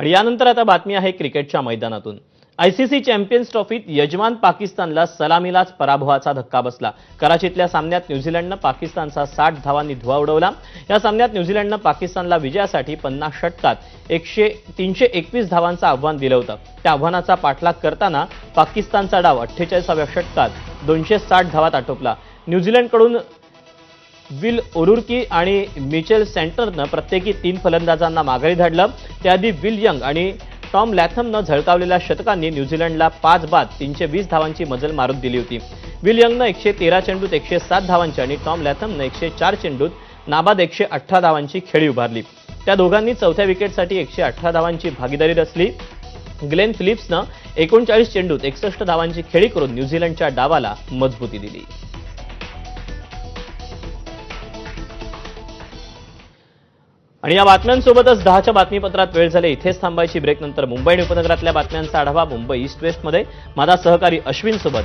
आणि यानंतर आता बातमी आहे क्रिकेटच्या मैदानातून. आयसीसी चॅम्पियन्स ट्रॉफीत यजमान पाकिस्तानला सलामीलाच पराभवाचा धक्का बसला. कराचीतल्या सामन्यात न्यूझीलंडनं पाकिस्तानचा साठ धावांनी धुवा उडवला. या सामन्यात न्यूझीलंडनं पाकिस्तानला विजयासाठी पन्नास षटकात एकशे तीनशे एकवीस धावांचं आव्हान दिलं होतं. त्या आव्हानाचा पाठलाग करताना पाकिस्तानचा डाव अठ्ठेचाळीसाव्या षटकात दोनशे साठ धावात आटोपला. न्यूझीलंडकडून विल ओरुर्की आणि मिचेल सेंटरनं प्रत्येकी तीन फलंदाजांना माघारी धाडलं. त्याआधी विल यंग आणि टॉम लॅथमनं झळकावलेल्या शतकांनी न्यूझीलंडला पाच बाद तीनशे वीस धावांची मजल मारून दिली होती. विल यंगनं एकशे तेरा चेंडूत एकशे सात धावांची आणि टॉम लॅथमनं एकशे चार चेंडूत नाबाद एकशे अठरा धावांची खेळी उभारली. त्या दोघांनी चौथ्या विकेटसाठी एकशे अठरा धावांची भागीदारी रचली. ग्लेन फिलिप्सनं एकोणचाळीस चेंडूत एकसष्ट धावांची खेळी करून न्यूझीलंडच्या डावाला मजबूती दिली. आणि या बातम्यांसोबतच दहाच्या बातमीपत्रात वेळ झाले. इथेच थांबायची ब्रेक नंतर मुंबई आणि उपनगरातल्या बातम्यांचा आढावा मुंबई ईस्ट वेस्टमध्ये माझा सहकारी अश्विन सोबत.